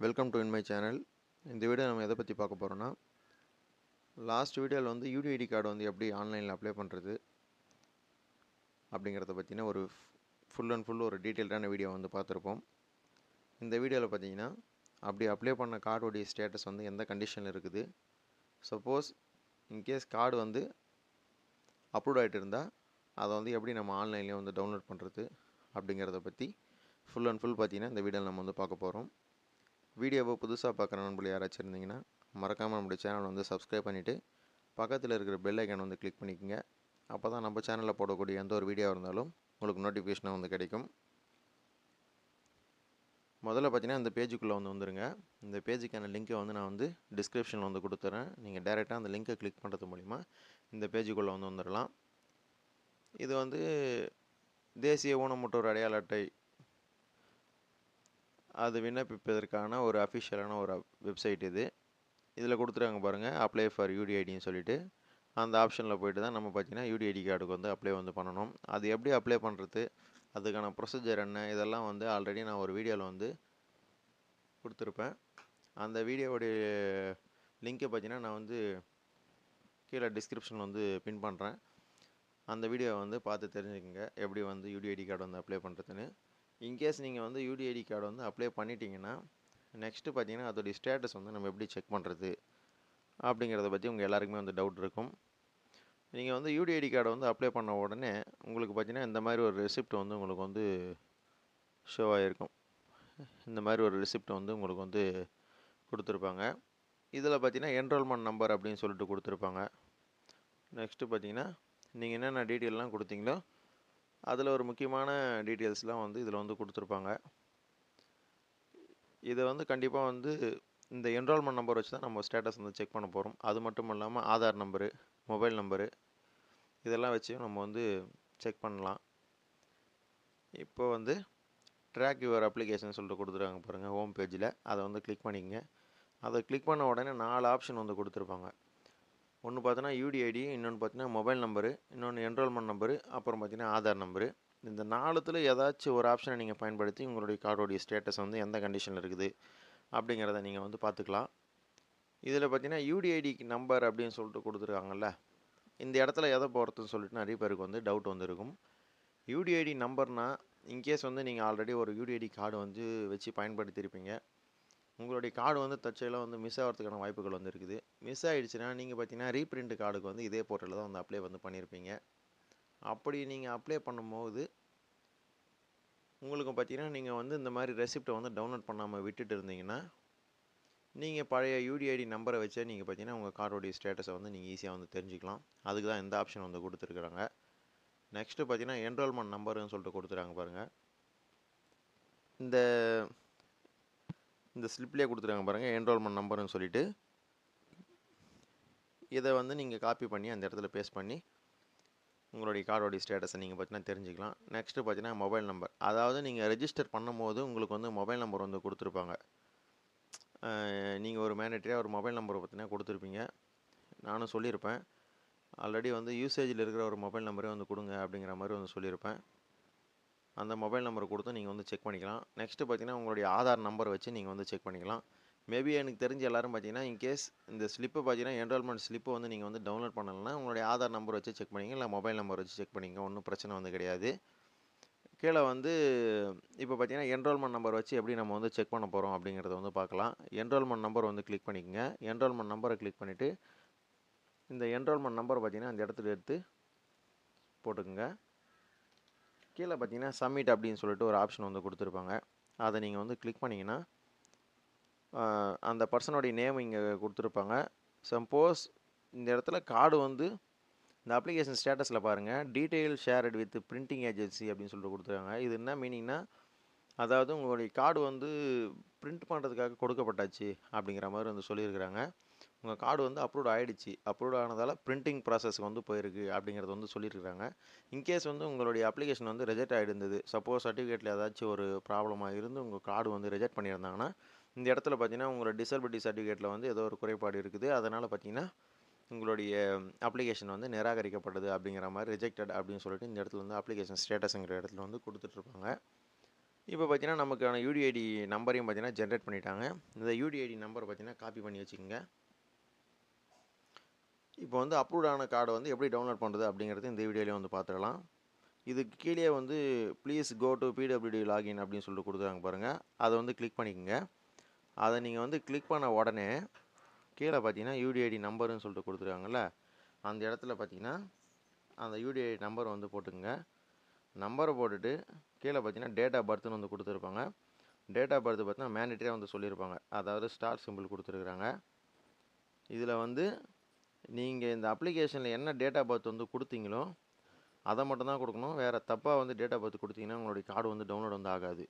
Welcome to in my channel இந்த video நம்ம எதை பற்றி பார்க்க போகிறோன்னா லாஸ்ட் வீடியோவில் வந்து யூடிஐடி கார்டு வந்து எப்படி ஆன்லைனில் அப்ளை பண்ணுறது அப்படிங்கிறத பற்றின ஒரு ஃபுல் அண்ட் ஃபுல் ஒரு டீட்டெயில்டான வீடியோ வந்து பார்த்துருப்போம். இந்த வீடியோவில் பார்த்தீங்கன்னா அப்படி அப்ளை பண்ண கார்டுடைய ஸ்டேட்டஸ் வந்து எந்த கண்டிஷனில் இருக்குது? சப்போஸ் இன்கேஸ் கார்டு வந்து அப்லோட் ஆகிட்டு இருந்தால் அதை வந்து எப்படி நம்ம ஆன்லைன்லேயே வந்து டவுன்லோட் பண்ணுறது அப்படிங்கிறத பற்றி ஃபுல் அண்ட் ஃபுல் பார்த்தீங்கன்னா இந்த வீடியோவில் நம்ம வந்து பார்க்க போகிறோம் வீடியோவை புதுசாக பார்க்குற நண்பர்கள் யாராச்சும் இருந்தீங்கன்னா மறக்காமல் நம்மளுடைய சேனலை வந்து சப்ஸ்கிரைப் பண்ணிவிட்டு பக்கத்தில் இருக்கிற பெல் ஐக்கான் வந்து கிளிக் பண்ணிக்கோங்க. அப்போ தான் நம்ம சேனலில் போடக்கூடிய எந்த ஒரு வீடியோ இருந்தாலும் உங்களுக்கு நோட்டிஃபிகேஷனாக வந்து கிடைக்கும். முதல்ல பார்த்தீங்கன்னா இந்த பேஜுக்குள்ளே வந்து வந்துருங்க. இந்த பேஜுக்கான லிங்க்கை வந்து நான் வந்து டிஸ்கிரிப்ஷனில் வந்து கொடுத்துறேன். நீங்கள் டேரெக்டாக அந்த லிங்க்கை கிளிக் பண்ணுறது மூலிமா இந்த பேஜுக்குள்ளே வந்து வந்துடலாம் இது வந்து தேசிய ஊனமுற்றோர் அடையாள அட்டை அது விண்ணப்பிப்பதற்கான ஒரு அஃபிஷியலான ஒரு வெப்சைட் இது. இதில் கொடுத்துருக்காங்க பாருங்கள் அப்ளை ஃபார் யூடிஐடின்னு சொல்லிட்டு. அந்த ஆப்ஷனில் போயிட்டு தான் நம்ம பார்த்தீங்கன்னா யூடிஐடி கார்டுக்கு வந்து அப்ளை வந்து பண்ணணும். அது எப்படி அப்ளை பண்ணுறது அதுக்கான ப்ரொசீஜர் என்ன இதெல்லாம் வந்து ஆல்ரெடி நான் ஒரு வீடியோவில் வந்து கொடுத்துருப்பேன். அந்த வீடியோவுடைய லிங்க்கை பார்த்தீங்கன்னா நான் வந்து கீழே டிஸ்கிரிப்ஷனில் வந்து பின் பண்ணுறேன் அந்த வீடியோவை வந்து பார்த்து தெரிஞ்சுக்கோங்க எப்படி வந்து யூடிஐடி கார்டு வந்து அப்ளை பண்ணுறதுன்னு இன்கேஸ் நீங்கள் வந்து யூடிஐடி கார்டு வந்து அப்ளை பண்ணிட்டீங்கன்னா நெக்ஸ்ட்டு பார்த்தீங்கன்னா அதோடைய ஸ்டேட்டஸ் வந்து நம்ம எப்படி செக் பண்ணுறது அப்படிங்கிறத பற்றி உங்கள் எல்லாருக்குமே வந்து டவுட் இருக்கும். நீங்கள் வந்து யூடிஐடி கார்டை வந்து அப்ளை பண்ண உடனே உங்களுக்கு பார்த்தீங்கன்னா இந்த மாதிரி ஒரு ரெசிப்ட் வந்து உங்களுக்கு வந்து ஷோ ஆகிருக்கும் இந்த மாதிரி ஒரு ரெசிப்ட் வந்து உங்களுக்கு வந்து கொடுத்துருப்பாங்க. இதில் பார்த்தீங்கன்னா என்ரோல்மெண்ட் நம்பர் அப்படின்னு சொல்லிட்டு கொடுத்துருப்பாங்க. நெக்ஸ்ட்டு பார்த்தீங்கன்னா நீங்கள் என்னென்ன டீட்டெயிலெலாம் கொடுத்தீங்களோ அதில் ஒரு முக்கியமான டீட்டெயில்ஸ்லாம் வந்து இதில் வந்து கொடுத்துருப்பாங்க. இதை வந்து கண்டிப்பாக வந்து இந்த என்ரோல்மெண்ட் நம்பர் வச்சு தான் நம்ம ஸ்டேட்டஸ் வந்து செக் பண்ண போகிறோம் அது மட்டும் இல்லாமல் ஆதார் நம்பரு மொபைல் நம்பரு இதெல்லாம் வச்சு நம்ம வந்து செக் பண்ணலாம். இப்போ வந்து ட்ராக் யுவர் அப்ளிகேஷன் சொல்லிட்டு கொடுத்துருக்காங்க பாருங்கள் ஹோம் பேஜில். அதை வந்து கிளிக் பண்ணிக்கங்க. அதை கிளிக் பண்ண உடனே நாலு ஆப்ஷன் வந்து கொடுத்துருப்பாங்க. ஒன்று பார்த்தோன்னா யூடிஐடி இன்னொன்று பார்த்தீங்கன்னா மொபைல் நம்பரு இன்னொன்று என்ரோல்மெண்ட் நம்பரு அப்புறம் பார்த்தீங்கன்னா ஆதார் நம்பரு. இந்த நாலுத்தில் ஏதாச்சும் ஒரு ஆப்ஷனை நீங்கள் பயன்படுத்தி உங்களுடைய கார்டோடைய ஸ்டேட்டஸ் வந்து எந்த கண்டிஷனில் இருக்குது அப்படிங்கிறத நீங்கள் வந்து பார்த்துக்கலாம் இதில் பார்த்தீங்கன்னா யூடிஐடி நம்பர் அப்படின்னு சொல்லிட்டு கொடுத்துருக்காங்கல்ல இந்த இடத்துல எதை போகிறதுன்னு சொல்லிட்டு நிறைய பேருக்கு வந்து டவுட் வந்து இருக்கும் யூடிஐடி நம்பர்னால் இன்கேஸ் வந்து நீங்கள் ஆல்ரெடி ஒரு யூடிஐடி கார்டு வந்து வச்சு பயன்படுத்தியிருப்பீங்க உங்களுடைய கார்டு வந்து தற்செயலாக வந்து மிஸ் ஆகிறதுக்கான வாய்ப்புகள் வந்து இருக்குது. மிஸ் ஆகிடுச்சுன்னா நீங்கள் பார்த்தீங்கன்னா ரீப்ரிண்ட் கார்டுக்கு வந்து இதே போர்ட்டலில் தான் வந்து அப்ளை வந்து பண்ணியிருப்பீங்க அப்படி நீங்கள் அப்ளை பண்ணும்போது உங்களுக்கு பார்த்தீங்கன்னா நீங்கள் வந்து இந்த மாதிரி ரெசிப்டை வந்து டவுன்லோட் பண்ணாமல் விட்டுட்டு இருந்தீங்கன்னா நீங்கள் பழைய யூடிஐடி நம்பரை வச்சே நீங்கள் பார்த்தீங்கன்னா உங்கள் கார்டோடைய ஸ்டேட்டஸை வந்து நீங்கள் ஈஸியாக வந்து தெரிஞ்சுக்கலாம். அதுக்கு தான் இந்த ஆப்ஷன் வந்து கொடுத்துருக்குறாங்க. நெக்ஸ்ட்டு பார்த்தீங்கன்னா என்ரோல்மெண்ட் நம்பருன்னு சொல்லிட்டு கொடுத்துறாங்க பாருங்கள் இந்த இந்த ஸ்லிப்லேயே கொடுத்துருக்காங்க பாருங்கள் என்ரோல்மெண்ட் நம்பர்னு சொல்லிவிட்டு இதை வந்து நீங்கள் காப்பி பண்ணி அந்த இடத்துல பேஸ்ட் பண்ணி உங்களுடைய கார்டோடைய ஸ்டேட்டஸை நீங்கள் பார்த்தீங்கன்னா தெரிஞ்சுக்கலாம். நெக்ஸ்ட்டு பார்த்தீங்கன்னா மொபைல் நம்பர் அதாவது நீங்கள் ரெஜிஸ்டர் பண்ணும்போது உங்களுக்கு வந்து மொபைல் நம்பர் வந்து கொடுத்துருப்பாங்க. நீங்கள் ஒரு மேனேட்டரியாக ஒரு மொபைல் நம்பரை பார்த்தீங்கன்னா கொடுத்துருப்பீங்க. நானும் சொல்லியிருப்பேன். ஆல்ரெடி வந்து யூசேஜில் இருக்கிற ஒரு மொபைல் நம்பரே வந்து கொடுங்க அப்படிங்கிற மாதிரி வந்து சொல்லியிருப்பேன். அந்த மொபைல் நம்பரை கொடுத்து நீங்கள் வந்து செக் பண்ணிக்கலாம். நெக்ஸ்ட்டு பார்த்தீங்கன்னா உங்களுடைய ஆதார் நம்பர் வச்சு நீங்கள் வந்து செக் பண்ணிக்கலாம். மேபி எனக்கு தெரிஞ்ச எல்லோரும் பார்த்தீங்கன்னா இன்கேஸ் இந்த ஸ்லிப்பை பார்த்தீங்கன்னா என்ரோல்மெண்ட் ஸ்லிப்பை வந்து நீங்கள் வந்து டவுன்லோட் பண்ணலைன்னா உங்களுடைய ஆதார் நம்பர் வச்சு செக் பண்ணிங்க இல்லை மொபைல் நம்பர் வச்சு செக் பண்ணிங்க ஒன்றும் பிரச்சனை வந்து கிடையாது. கீழே வந்து இப்போ பார்த்தீங்கன்னா என்ரோல்மெண்ட் நம்பர் வச்சு எப்படி நம்ம வந்து செக் பண்ண போகிறோம் அப்படிங்கிறத வந்து பார்க்கலாம். என்ரோல்மெண்ட் நம்பர் வந்து கிளிக் பண்ணிக்கோங்க. என்ரோல்மெண்ட் நம்பரை கிளிக் பண்ணிவிட்டு இந்த என்ரோல்மெண்ட் நம்பர் பார்த்தீங்கன்னா அந்த இடத்துல எடுத்து போட்டுக்கோங்க. கீழே பார்த்தீங்கன்னா சப்மிட் அப்படின்னு சொல்லிட்டு ஒரு ஆப்ஷன் வந்து கொடுத்துருப்பாங்க. அதை நீங்கள் வந்து கிளிக் பண்ணிங்கன்னா அந்த பர்சனுடைய நேம் இங்கே கொடுத்துருப்பாங்க. சப்போஸ் இந்த இடத்துல கார்டு வந்து இந்த அப்ளிகேஷன் ஸ்டேட்டஸில் பாருங்கள் detail shared with printing agency அப்படின்னு சொல்லிட்டு கொடுத்துருக்காங்க. இது என்ன மீனிங்னா அதாவது உங்களுடைய கார்டு வந்து பிரிண்ட் பண்ணுறதுக்காக கொடுக்கப்பட்டாச்சு அப்படிங்கிற மாதிரி வந்து சொல்லியிருக்கிறாங்க. உங்கள் கார்டு வந்து அப்ரூவ் ஆகிடுச்சு அப்ரூவ் ஆனதால் பிரிண்டிங் ப்ராசஸ்க்கு வந்து போயிருக்கு அப்படிங்கிறது வந்து சொல்லியிருக்கிறாங்க இன்கேஸ் வந்து உங்களுடைய அப்ளிகேஷன் வந்து ரிஜெக்ட் ஆகிருந்தது சப்போஸ் சர்டிஃபிகேட்டில் ஏதாச்சும் ஒரு ப்ராப்ளமாக இருந்து உங்கள் கார்டு வந்து ரிஜெக்ட் பண்ணியிருந்தாங்கன்னா இந்த இடத்துல பார்த்தீங்கன்னா உங்களோட டிசபிலிட்டி சர்டிஃபிகேட்டில் வந்து ஏதோ ஒரு குறைபாடு இருக்குது. அதனால் பார்த்தீங்கன்னா உங்களுடைய அப்ளிகேஷன் வந்து நிராகரிக்கப்பட்டது அப்படிங்கிற மாதிரி ரிஜெக்டட் அப்படின்னு சொல்லிட்டு இந்த இடத்துல வந்து அப்ளிகேஷன் ஸ்டேட்டஸுங்கிற இடத்துல வந்து கொடுத்துட்ருப்பாங்க இப்போ பார்த்தீங்கன்னா நமக்கான யூடிஐடி நம்பரையும் பார்த்தீங்கன்னா ஜென்ரேட் பண்ணிட்டாங்க. இந்த யூடிஐடி நம்பரை பார்த்தீங்கன்னா காப்பி பண்ணி வச்சுக்கோங்க. இப்போ வந்து அப்ரூவ்ட் ஆன கார்டை வந்து எப்படி டவுன்லோட் பண்ணுறது அப்படிங்கிறது இந்த வீடியோலேயே வந்து பார்த்துக்கலாம் இதுக்கு கீழே வந்து please go to PWD login அப்படின்னு சொல்லிட்டு கொடுத்துருக்காங்க பாருங்கள் அதை வந்து கிளிக் பண்ணிக்கோங்க. அதை நீங்கள் வந்து கிளிக் பண்ண உடனே கீழே பார்த்தீங்கன்னா யூடிஐடி நம்பருன்னு சொல்லிட்டு கொடுத்துருக்காங்கல்ல. அந்த இடத்துல பார்த்தீங்கன்னா அந்த யூடிஐடி நம்பர் வந்து போட்டுக்கோங்க. நம்பரை போட்டுட்டு கீழே பார்த்தீங்கன்னா டேட் ஆஃப் பர்த்னு வந்து கொடுத்துருப்பாங்க. டேட் ஆஃப் பர்த் பார்த்தீங்கன்னா மேண்டேட்டரியாக வந்து சொல்லியிருப்பாங்க. அதாவது ஸ்டார் சிம்பிள் கொடுத்துருக்குறாங்க. இதில் வந்து நீங்கள் இந்த அப்ளிகேஷனில் என்ன டேட்டா பர்த் வந்து கொடுத்தீங்களோ அதை மட்டும் தான் கொடுக்கணும். வேறு தப்பாக வந்து டேட்டா பர்த் கொடுத்தீங்கன்னா உங்களுடைய கார்டு வந்து டவுன்லோட் வந்து ஆகாது.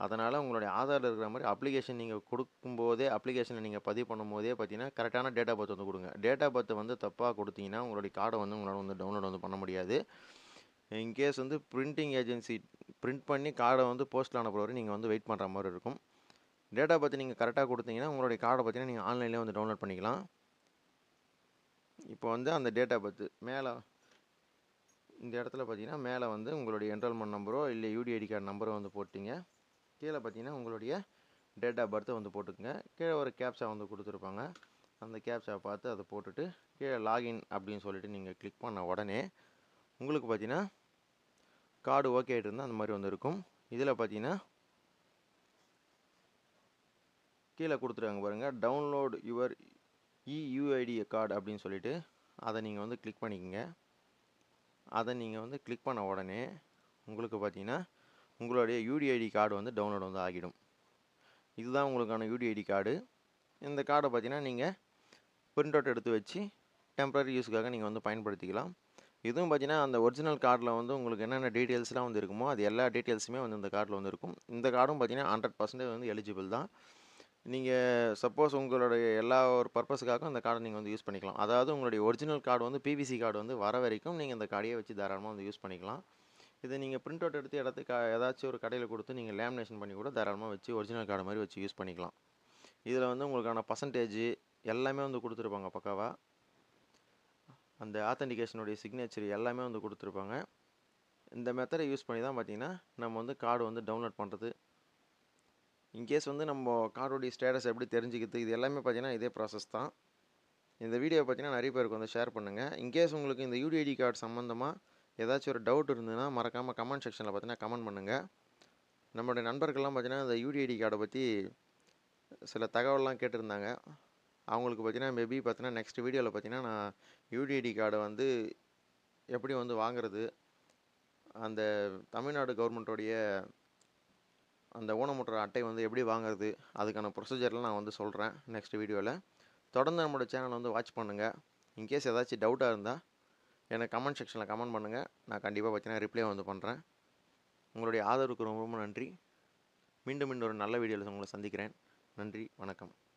அதனால் உங்களுடைய ஆதாரில் இருக்கிற மாதிரி அப்ளிகேஷன் நீங்கள் கொடுக்கும்போதே அப்ளிகேஷனை நீங்கள் பதிவு பண்ணும்போதே பார்த்தீங்கன்னா கரெக்டான டேட்டா பர்த் வந்து கொடுங்க. டேட்டா பர்த் வந்து தப்பாக கொடுத்தீங்கன்னா உங்களுடைய கார்டை வந்து உங்களால் வந்து டவுன்லோட் வந்து பண்ண முடியாது. இன்கேஸ் வந்து பிரிண்டிங் ஏஜென்சி பிரிண்ட் பண்ணி கார்டை வந்து போஸ்ட்டில் அனுப்புகிற நீங்கள் வந்து வெயிட் பண்ணுற மாதிரி இருக்கும். டேட்டா பற்றி நீங்கள் கரெக்டாக கொடுத்தீங்கன்னா உங்களுடைய கார்டை பார்த்தீங்கன்னா நீங்கள் ஆன்லைன்லேயே வந்து டவுன்லோட் பண்ணிக்கலாம். இப்போ வந்து அந்த டேட்டா பத்து மேலே இந்த இடத்துல பார்த்தீங்கன்னா மேலே வந்து உங்களுடைய என்ரோல்மெண்ட் நம்பரோ இல்லை யூடிஐடி கார்டு நம்பரோ வந்து போட்டிங்க. கீழே பார்த்தீங்கன்னா உங்களுடைய டேட் ஆஃப் பர்த்தை வந்து போட்டுக்கோங்க. கீழே ஒரு கேப்சா வந்து கொடுத்துருப்பாங்க. அந்த கேப்ஸா பார்த்து அதை போட்டுட்டு கீழே லாகின் அப்படின்னு சொல்லிட்டு நீங்கள் கிளிக் பண்ண உடனே உங்களுக்கு பார்த்தீங்கன்னா கார்டு ஓகே ஆகிட்டு இருந்தால் அந்த மாதிரி வந்து இருக்கும். இதில் பார்த்தீங்கன்னா கீழே கொடுத்துருக்காங்க பாருங்கள் டவுன்லோட் யுவர் இயூஐடி கார்டு அப்படின்னு சொல்லிட்டு அதை நீங்கள் வந்து கிளிக் பண்ணிக்கோங்க. அதை நீங்கள் வந்து கிளிக் பண்ண உடனே உங்களுக்கு பார்த்தீங்கன்னா உங்களுடைய யூடிஐடி கார்டு வந்து டவுன்லோட் வந்து ஆகிடும். இதுதான் உங்களுக்கான யூடிஐடி கார்டு இந்த கார்டை பார்த்தீங்கன்னா நீங்கள் பிரிண்ட் அவுட் எடுத்து வச்சு டெம்பரரி யூஸுக்காக நீங்கள் வந்து பயன்படுத்திக்கலாம். இதுவும் பார்த்தீங்கன்னா அந்த ஒரிஜினல் கார்டில் வந்து உங்களுக்கு என்னென்ன டீட்டெயில்ஸ்லாம் வந்து இருக்குமோ அது எல்லா டீட்டெயில்ஸுமே வந்து இந்த கார்டில் வந்து இருக்கும். இந்த கார்டும் பார்த்தீங்கன்னா ஹண்ட்ரட் பர்சன்டேஜ் வந்து எலிஜிபிள் தான். நீங்கள் சப்போஸ் உங்களுடைய எல்லா ஒரு பர்பஸுக்காகவும் அந்த கார்டை நீங்கள் வந்து யூஸ் பண்ணிக்கலாம். அதாவது உங்களுடைய ஒரிஜினல் கார்டு வந்து பிவிசி கார்டு வந்து வர வரைக்கும் நீங்கள் இந்த கார்டையே வச்சு தாராளமாக வந்து யூஸ் பண்ணிக்கலாம். இதை நீங்கள் பிரிண்ட் அவுட் எடுத்து இடத்துக்கு ஏதாச்சும் ஒரு கடையில் கொடுத்து நீங்கள் லேமினேஷன் பண்ணி கூட தாராளமாக வச்சு ஒரிஜினல் கார்டு மாதிரி வச்சு யூஸ் பண்ணிக்கலாம். இதில் வந்து உங்களுக்கான பர்சன்டேஜ் எல்லாமே வந்து கொடுத்துருப்பாங்க பக்காவாக அந்த ஆத்தன்டிகேஷனுடைய சிக்னேச்சர் எல்லாமே வந்து கொடுத்துருப்பாங்க. இந்த மெத்தடை யூஸ் பண்ணி தான் பார்த்தீங்கன்னா நம்ம வந்து கார்டு வந்து டவுன்லோட் பண்ணுறது இன்கேஸ் வந்து நம்ம கார்டுடைய ஸ்டேட்டஸ் எப்படி தெரிஞ்சுக்கிறது இது எல்லாமே பார்த்தீங்கன்னா இதே ப்ராசஸ் தான். இந்த வீடியோ பார்த்தீங்கன்னா நிறைய பேருக்கு வந்து ஷேர் பண்ணுங்கள் இன்கேஸ் உங்களுக்கு இந்த யூடிஐடி கார்டு சம்மந்தமாக ஏதாச்சும் ஒரு டவுட் இருந்ததுன்னா மறக்காமல் கமெண்ட் செக்ஷனில் பார்த்தீங்கன்னா கமெண்ட் பண்ணுங்கள் நம்மளுடைய நண்பர்கள்லாம் பார்த்தீங்கன்னா இந்த யூடிஐடி கார்டை பற்றி சில தகவல்லாம் கேட்டிருந்தாங்க. அவங்களுக்கு பார்த்தீங்கன்னா மேபி பார்த்தீங்கன்னா நெக்ஸ்ட் வீடியோவில் பார்த்தீங்கன்னா நான் யூடிஐடி கார்டை வந்து எப்படி வந்து வாங்குறது அந்த தமிழ்நாடு கவர்மெண்ட்டோடைய அந்த ஊனமுற்ற அட்டை வந்து எப்படி வாங்குறது? அதுக்கான ப்ரொசீஜர்லாம் நான் வந்து சொல்கிறேன் நெக்ஸ்ட் வீடியோவில் தொடர்ந்து நம்மளோட சேனலை வந்து வாட்ச் பண்ணுங்கள் இன்கேஸ் ஏதாச்சும் டவுட்டாக இருந்தால் எனக்கு கமெண்ட் செக்ஷனில் கமெண்ட் பண்ணுங்கள் நான் கண்டிப்பாக பார்த்தீங்கன்னா ரிப்ளை வந்து பண்ணுறேன் உங்களுடைய ஆதரவுக்கு ரொம்ப ரொம்ப நன்றி. மீண்டும் மீண்டும் ஒரு நல்ல வீடியோவில் உங்களை சந்திக்கிறேன். நன்றி வணக்கம்.